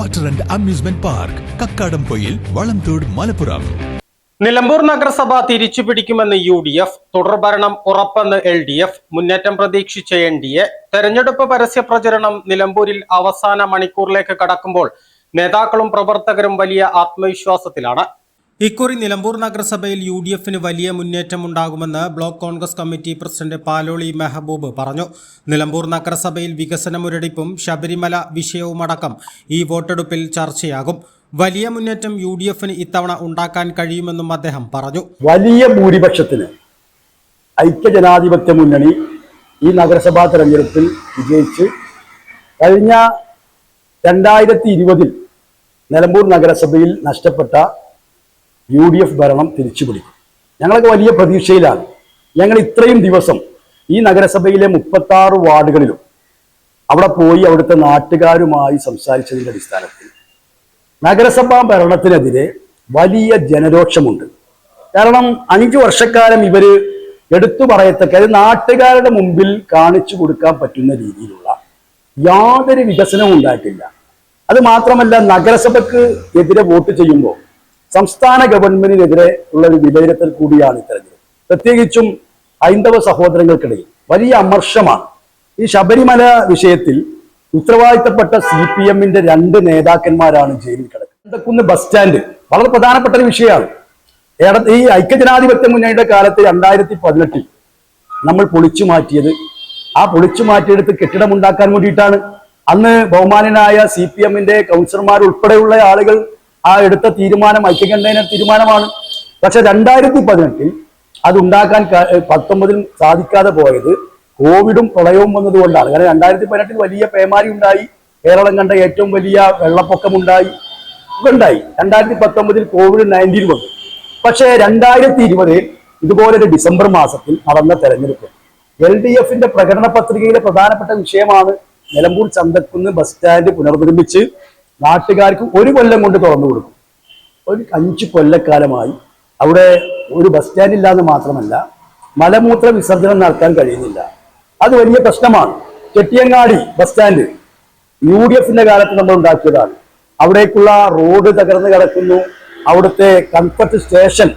Water and amusement park Kakkadampoyil Valamthode Malappuram. Nilambur നഗരസഭ തിരിച്ചു പിടിക്കുമെന്ന് U D F തുടർഭരണം ഉറപ്പെന്ന് L D F മുന്നേറ്റം പ്രതീക്ഷിച്ച എൻ ഡി എ തെരഞ്ഞെടുപ്പ് പരസ്യ പ്രചരണം നിലമ്പൂരിൽ അവസാന മണിക്കൂറിലേക്ക് കടക്കുമ്പോൾ നേതാക്കളും പ്രവർത്തകരും വലിയ ആത്മവിശ്വാസത്തിലാണ്. ഇക്കുറി നിലമ്പൂർ നഗരസഭയിൽ യു ഡി എഫിന് വലിയ മുന്നേറ്റം ഉണ്ടാകുമെന്ന് block Congress committee president Paloli Mehaboob പറഞ്ഞു. നിലമ്പൂർ നഗരസഭയിൽ വികസന മുരടിപ്പും ശബരിമല വിഷയവുമടക്കം ഈ വോട്ടെടുപ്പിൽ ചർച്ചയാകും. വലിയ മുന്നേറ്റം യു ഡി എഫിന് ഇത്തവണ ഉണ്ടാക്കാൻ കഴിയുമെന്നും അദ്ദേഹം പറഞ്ഞു. വലിയ ഭൂരിപക്ഷത്തിന് ഐക്യജനാധിപത്യ മുന്നണി ഈ നഗരസഭാ തെരഞ്ഞെടുപ്പിൽ വിജയിച്ച് കഴിഞ്ഞ രണ്ടായിരത്തി ഇരുപതിൽ നിലമ്പൂർ നഗരസഭയിൽ നഷ്ടപ്പെട്ട യു ഡി എഫ് ഭരണം തിരിച്ചു പിടിക്കും. ഞങ്ങളൊക്കെ വലിയ പ്രതീക്ഷയിലാണ്. ഞങ്ങൾ ഇത്രയും ദിവസം ഈ നഗരസഭയിലെ മുപ്പത്താറ് വാർഡുകളിലും അവിടെ പോയി അവിടുത്തെ നാട്ടുകാരുമായി സംസാരിച്ചതിന്റെ അടിസ്ഥാനത്തിൽ നഗരസഭാ ഭരണത്തിനെതിരെ വലിയ ജനരോക്ഷമുണ്ട്. കാരണം അഞ്ചു വർഷക്കാലം ഇവർ എടുത്തു പറയത്തക്ക അത് നാട്ടുകാരുടെ മുമ്പിൽ കാണിച്ചു കൊടുക്കാൻ പറ്റുന്ന രീതിയിലുള്ള യാതൊരു വികസനവും ഉണ്ടായിട്ടില്ല. അത് മാത്രമല്ല നഗരസഭയ്ക്ക് എതിരെ വോട്ട് ചെയ്യുമ്പോൾ സംസ്ഥാന ഗവൺമെന്റിനെതിരെ ഉള്ള ഒരു വിലയിരുത്തൽ കൂടിയാണ് ഇത്തരത്തിൽ പ്രത്യേകിച്ചും ഹൈന്ദവ സഹോദരങ്ങൾക്കിടയിൽ വലിയ അമർഷമാണ്. ഈ ശബരിമല വിഷയത്തിൽ ഉത്തരവാദിത്തപ്പെട്ട സി പി എമ്മിന്റെ രണ്ട് നേതാക്കന്മാരാണ് ജയിലിൽ കിടക്കുന്നത്. ചന്തക്കുന്ന് ബസ് സ്റ്റാൻഡ് വളരെ പ്രധാനപ്പെട്ട ഒരു വിഷയമാണ്. ഈ ഐക്യജനാധിപത്യ മുന്നണിയുടെ കാലത്ത് രണ്ടായിരത്തി പതിനെട്ടിൽ നമ്മൾ പൊളിച്ചു മാറ്റിയത്. ആ പൊളിച്ചു മാറ്റിയെടുത്ത് കെട്ടിടമുണ്ടാക്കാൻ വേണ്ടിയിട്ടാണ്. അന്ന് ബഹുമാനനായ സി പി എമ്മിന്റെ കൗൺസിലർമാർ ഉൾപ്പെടെയുള്ള ആളുകൾ ആ എടുത്ത തീരുമാനം ഐക്യകണ്ഠേന തീരുമാനമാണ്. പക്ഷെ രണ്ടായിരത്തി പതിനെട്ടിൽ അത് ഉണ്ടാക്കാൻ പത്തൊമ്പതിൽ സാധിക്കാതെ പോയത് കോവിഡും പ്രളയവും വന്നതുകൊണ്ടാണ്. കാരണം രണ്ടായിരത്തി പതിനെട്ടിൽ വലിയ പേമാരി ഉണ്ടായി. കേരളം കണ്ട ഏറ്റവും വലിയ വെള്ളപ്പൊക്കമുണ്ടായി ഉണ്ടായി. രണ്ടായിരത്തി പത്തൊമ്പതിൽ കോവിഡ് നയന്റീൻ വന്നു. പക്ഷേ രണ്ടായിരത്തി ഇരുപതിൽ ഇതുപോലൊരു ഡിസംബർ മാസത്തിൽ നടന്ന തെരഞ്ഞെടുപ്പ്. എൽ ഡി എഫിന്റെ പ്രകടന പത്രികയിലെ പ്രധാനപ്പെട്ട വിഷയമാണ് നിലമ്പൂർ ചന്തക്കുന്ന് ബസ് സ്റ്റാൻഡ് പുനർനിർമ്മിച്ച് നാട്ടുകാർക്ക് ഒരു കൊല്ലം കൊണ്ട് തുറന്നു കൊടുക്കും. ഒരു അഞ്ച് കൊല്ലക്കാലമായി അവിടെ ഒരു ബസ് സ്റ്റാൻഡ് ഇല്ലാന്ന് മാത്രമല്ല മലമൂത്ര വിസർജനം നടത്താൻ കഴിയുന്നില്ല. അത് വലിയ പ്രശ്നമാണ്. Chettiyangadi bus stand U D എഫിന്റെ കാലത്ത് നമ്മൾ ഉണ്ടാക്കിയതാണ്. അവിടേക്കുള്ള റോഡ് തകർന്നു കിടക്കുന്നു. അവിടുത്തെ കൺഫർട്ട് സ്റ്റേഷൻ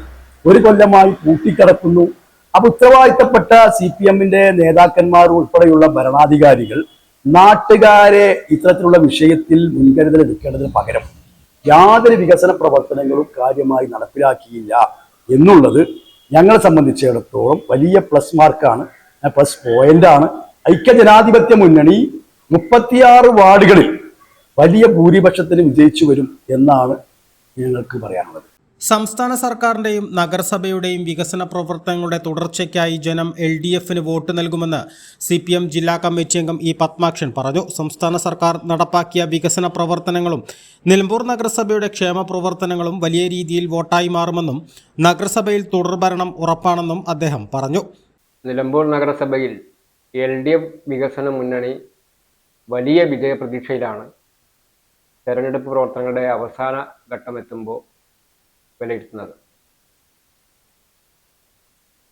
ഒരു കൊല്ലമായി പൂട്ടിക്കിടക്കുന്നു. അപ്പൊ ഉത്തരവാദിത്തപ്പെട്ട സി പി എമ്മിന്റെ നേതാക്കന്മാർ ഉൾപ്പെടെയുള്ള ഭരണാധികാരികൾ നാട്ടുകാരെ ഇത്തരത്തിലുള്ള വിഷയത്തിൽ മുൻകരുതൽ എടുക്കേണ്ടതിന് പകരം യാതൊരു വികസന പ്രവർത്തനങ്ങളും കാര്യമായി നടപ്പിലാക്കിയില്ല. എന്നുള്ളത് ഞങ്ങളെ സംബന്ധിച്ചിടത്തോളം വലിയ പ്ലസ് മാർക്കാണ് പ്ലസ് പോയിന്റ് ആണ്. ഐക്യജനാധിപത്യ മുന്നണി മുപ്പത്തിയാറ് വാർഡുകളിൽ വലിയ ഭൂരിപക്ഷത്തിന് വിജയിച്ചു വരും എന്നാണ് ഞങ്ങൾക്ക് പറയാനുള്ളത്. സംസ്ഥാന സർക്കാരിന്റെയും നഗരസഭയുടെയും വികസന പ്രവർത്തനങ്ങളുടെ തുടർച്ചയ്ക്കായി ജനം എൽ ഡി എഫിന് വോട്ട് നൽകുമെന്ന് സി പി എം ജില്ലാ കമ്മിറ്റി അംഗം ഇ പത്മാക്ഷൻ പറഞ്ഞു. സംസ്ഥാന സർക്കാർ നടപ്പാക്കിയ വികസന പ്രവർത്തനങ്ങളും നിലമ്പൂർ നഗരസഭയുടെ ക്ഷേമ പ്രവർത്തനങ്ങളും വലിയ രീതിയിൽ വോട്ടായി മാറുമെന്നും നഗരസഭയിൽ തുടർഭരണം ഉറപ്പാണെന്നും അദ്ദേഹം പറഞ്ഞു. നിലമ്പൂർ നഗരസഭയിൽ എൽ ഡി എഫ് വികസന മുന്നണി വലിയ വിജയപ്രതീക്ഷയിലാണ്. തെരഞ്ഞെടുപ്പ് പ്രവർത്തനങ്ങളുടെ അവസാന ഘട്ടമെത്തുമ്പോൾ വിലയിരുത്തുന്നത്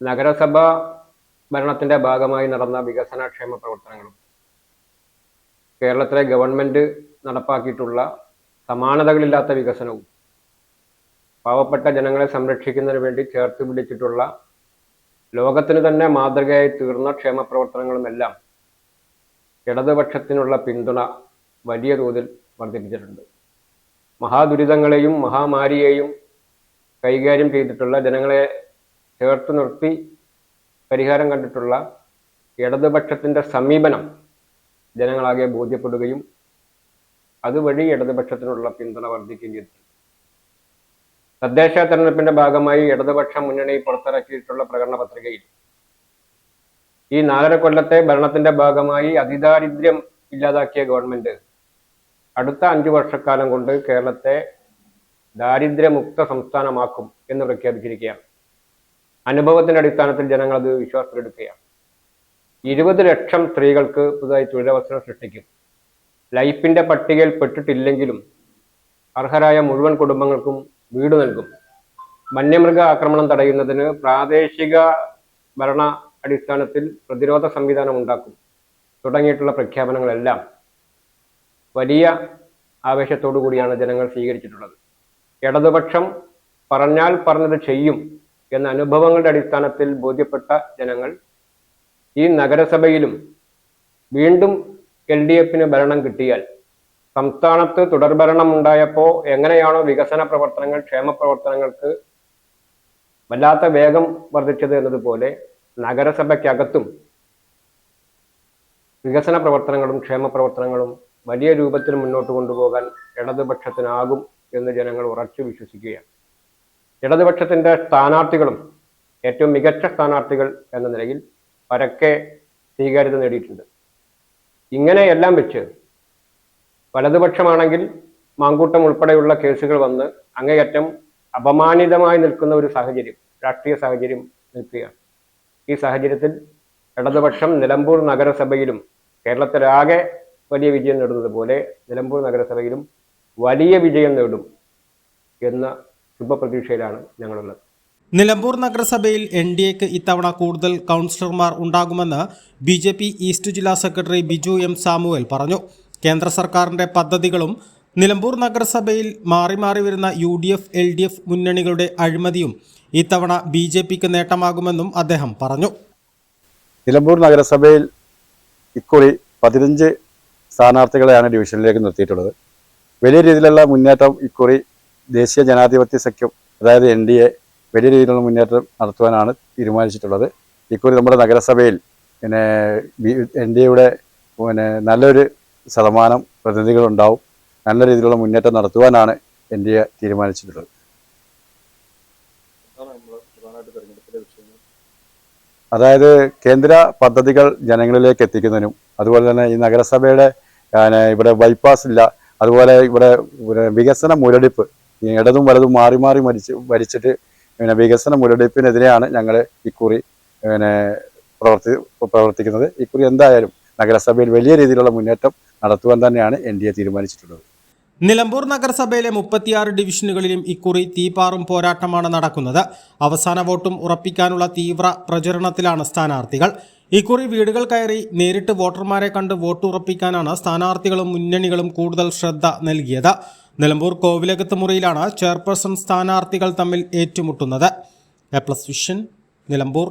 നഗരസഭ ഭരണത്തിന്റെ ഭാഗമായി നടന്ന വികസനക്ഷേമ പ്രവർത്തനങ്ങളും കേരളത്തിലെ ഗവൺമെന്റ് നടപ്പാക്കിയിട്ടുള്ള സമാനതകളില്ലാത്ത വികസനവും പാവപ്പെട്ട ജനങ്ങളെ സംരക്ഷിക്കുന്നതിന് വേണ്ടി ചേർത്ത് പിടിച്ചിട്ടുള്ള ലോകത്തിന് തന്നെ മാതൃകയായി തീർന്ന ക്ഷേമ പ്രവർത്തനങ്ങളുമെല്ലാം ഇടതുപക്ഷത്തിനുള്ള പിന്തുണ വലിയ തോതിൽ വർദ്ധിപ്പിച്ചിട്ടുണ്ട്. മഹാദുരിതങ്ങളെയും മഹാമാരിയെയും കൈകാര്യം ചെയ്തിട്ടുള്ള ജനങ്ങളെ ചേർത്ത് നിർത്തി പരിഹാരം കണ്ടിട്ടുള്ള ഇടതുപക്ഷത്തിന്റെ സമീപനം ജനങ്ങളാകെ ബോധ്യപ്പെടുകയും അതുവഴി ഇടതുപക്ഷത്തിനുള്ള പിന്തുണ വർദ്ധിക്കുകയും ചെയ്തിട്ടുണ്ട്. തദ്ദേശ തെരഞ്ഞെടുപ്പിന്റെ ഭാഗമായി ഇടതുപക്ഷ മുന്നണി പുറത്തിറക്കിയിട്ടുള്ള പ്രകടന പത്രികയിൽ ഈ നാലര കൊല്ലത്തെ ഭരണത്തിന്റെ ഭാഗമായി അതിദാരിദ്ര്യം ഇല്ലാതാക്കിയ ഗവൺമെന്റ് അടുത്ത അഞ്ചു വർഷക്കാലം കൊണ്ട് കേരളത്തെ ദാരിദ്ര്യമുക്ത സംസ്ഥാനമാക്കും എന്ന് പ്രഖ്യാപിച്ചിരിക്കുകയാണ്. അനുഭവത്തിന്റെ അടിസ്ഥാനത്തിൽ ജനങ്ങൾ അത് വിശ്വാസത്തിലെടുക്കുകയാണ്. ഇരുപത് ലക്ഷം സ്ത്രീകൾക്ക് പുതുതായി തൊഴിലവസരം സൃഷ്ടിക്കും. ലൈഫിന്റെ പട്ടികയിൽ പെട്ടിട്ടില്ലെങ്കിലും അർഹരായ മുഴുവൻ കുടുംബങ്ങൾക്കും വീട് നൽകും. വന്യമൃഗ ആക്രമണം തടയുന്നതിന് പ്രാദേശിക ഭരണ അടിസ്ഥാനത്തിൽ പ്രതിരോധ സംവിധാനം ഉണ്ടാക്കും. തുടങ്ങിയിട്ടുള്ള പ്രഖ്യാപനങ്ങളെല്ലാം വലിയ ആവേശത്തോടു കൂടിയാണ് ജനങ്ങൾ സ്വീകരിച്ചിട്ടുള്ളത്. ഇടതുപക്ഷം പറഞ്ഞാൽ പറഞ്ഞത് ചെയ്യും എന്ന അനുഭവങ്ങളുടെ അടിസ്ഥാനത്തിൽ ബോധ്യപ്പെട്ട ജനങ്ങൾ ഈ നഗരസഭയിലും വീണ്ടും എൽ ഡി എഫിന് ഭരണം കിട്ടിയാൽ സംസ്ഥാനത്ത് തുടർഭരണം ഉണ്ടായപ്പോൾ എങ്ങനെയാണോ വികസന പ്രവർത്തനങ്ങൾ ക്ഷേമ പ്രവർത്തനങ്ങൾക്ക് വല്ലാത്ത വേഗം വർദ്ധിച്ചത് എന്നതുപോലെ നഗരസഭയ്ക്കകത്തും വികസന പ്രവർത്തനങ്ങളും ക്ഷേമ പ്രവർത്തനങ്ങളും വലിയ രൂപത്തിൽ മുന്നോട്ട് കൊണ്ടുപോകാൻ ഇടതുപക്ഷത്തിനാകും എന്ന് ജനങ്ങൾ ഉറച്ചു വിശ്വസിക്കുകയാണ്. ഇടതുപക്ഷത്തിന്റെ സ്ഥാനാർത്ഥികളും ഏറ്റവും മികച്ച സ്ഥാനാർത്ഥികൾ എന്ന നിലയിൽ പരക്കെ സ്വീകാര്യത നേടിയിട്ടുണ്ട്. ഇങ്ങനെയെല്ലാം വെച്ച് വലതുപക്ഷമാണെങ്കിൽ മാങ്കൂട്ടം ഉൾപ്പെടെയുള്ള കേസുകൾ വന്ന് അങ്ങേയറ്റം അപമാനിതമായി നിൽക്കുന്ന ഒരു സാഹചര്യം രാഷ്ട്രീയ സാഹചര്യം നിൽക്കുകയാണ്. ഈ സാഹചര്യത്തിൽ ഇടതുപക്ഷം നിലമ്പൂർ നഗരസഭയിലും കേരളത്തിലാകെ വലിയ വിജയം നേടുന്നത് പോലെ നിലമ്പൂർ നഗരസഭയിലും വലിയ വിജയം നേടും എന്ന ശുഭപ്രതീക്ഷയിലാണ് ഞങ്ങളുള്ളത്. നിലമ്പൂർ നഗരസഭയിൽ എൻ ഡി എക്ക് ഇത്തവണ കൂടുതൽ കൗൺസിലർമാർ ഉണ്ടാകുമെന്ന് ബി ജെ പി ഈസ്റ്റ് ജില്ലാ സെക്രട്ടറി ബിജു എം സാമുവൽ പറഞ്ഞു. കേന്ദ്ര സർക്കാരിന്റെ പദ്ധതികളും നിലമ്പൂർ നഗരസഭയിൽ മാറി മാറി വരുന്ന U D F L D F മുന്നണികളുടെ അഴിമതിയും ഇത്തവണ ബി ജെ പിക്ക് നേട്ടമാകുമെന്നും അദ്ദേഹം പറഞ്ഞു. നിലമ്പൂർ നഗരസഭയിൽ ഇക്കുറി പതിനഞ്ച് സ്ഥാനാർത്ഥികളെയാണ് ഡിവിഷനിലേക്ക് നിർത്തിയിട്ടുള്ളത്. വലിയ രീതിയിലുള്ള മുന്നേറ്റം ഇക്കുറി ദേശീയ ജനാധിപത്യ സഖ്യം അതായത് എൻ ഡി എ വലിയ രീതിയിലുള്ള മുന്നേറ്റം നടത്തുവാനാണ് തീരുമാനിച്ചിട്ടുള്ളത്. ഇക്കുറി നമ്മുടെ നഗരസഭയിൽ പിന്നെ എൻ ഡി എയുടെ പിന്നെ നല്ലൊരു ശതമാനം പ്രതിനിധികളുണ്ടാവും. നല്ല രീതിയിലുള്ള മുന്നേറ്റം നടത്തുവാനാണ് എൻ ഡി എ തീരുമാനിച്ചിട്ടുള്ളത്. അതായത് കേന്ദ്ര പദ്ധതികൾ ജനങ്ങളിലേക്ക് എത്തിക്കുന്നതിനും അതുപോലെ തന്നെ ഈ നഗരസഭയുടെ ഇവിടെ ബൈപ്പാസ് ഇല്ല അതുപോലെ ഇവിടെ വികസന മുരടിപ്പ്. ഇടതും വലതും മാറി മാറി മരിച്ച് ഭരിച്ചിട്ട് പിന്നെ വികസന മുരടിപ്പിനെതിരെയാണ് ഞങ്ങൾ ഇക്കുറി പിന്നെ പ്രവർത്തി പ്രവർത്തിക്കുന്നത്. ഇക്കുറി എന്തായാലും നഗരസഭയിൽ വലിയ രീതിയിലുള്ള മുന്നേറ്റം നടത്തുവാൻ തന്നെയാണ് എൻ ഡി എ തീരുമാനിച്ചിട്ടുള്ളത്. നിലമ്പൂർ നഗരസഭയിലെ മുപ്പത്തിയാറ് ഡിവിഷനുകളിലും ഇക്കുറി തീപാറും പോരാട്ടമാണ് നടക്കുന്നത്. അവസാന വോട്ടും ഉറപ്പിക്കാനുള്ള തീവ്ര പ്രചരണത്തിലാണ് സ്ഥാനാർത്ഥികൾ. ഇക്കുറി വീടുകൾ കയറി നേരിട്ട് വോട്ടർമാരെ കണ്ട് വോട്ടുറപ്പിക്കാനാണ് സ്ഥാനാർത്ഥികളും മുന്നണികളും കൂടുതൽ ശ്രദ്ധ നൽകിയത്. നിലമ്പൂർ കോവിലകത്ത് മുറിയിലാണ് ചെയർപേഴ്സൺ സ്ഥാനാർത്ഥികൾ തമ്മിൽ ഏറ്റുമുട്ടുന്നത്. A plus vision Nilambur.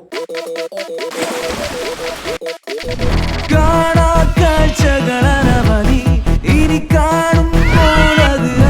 தேடி காணும் போனது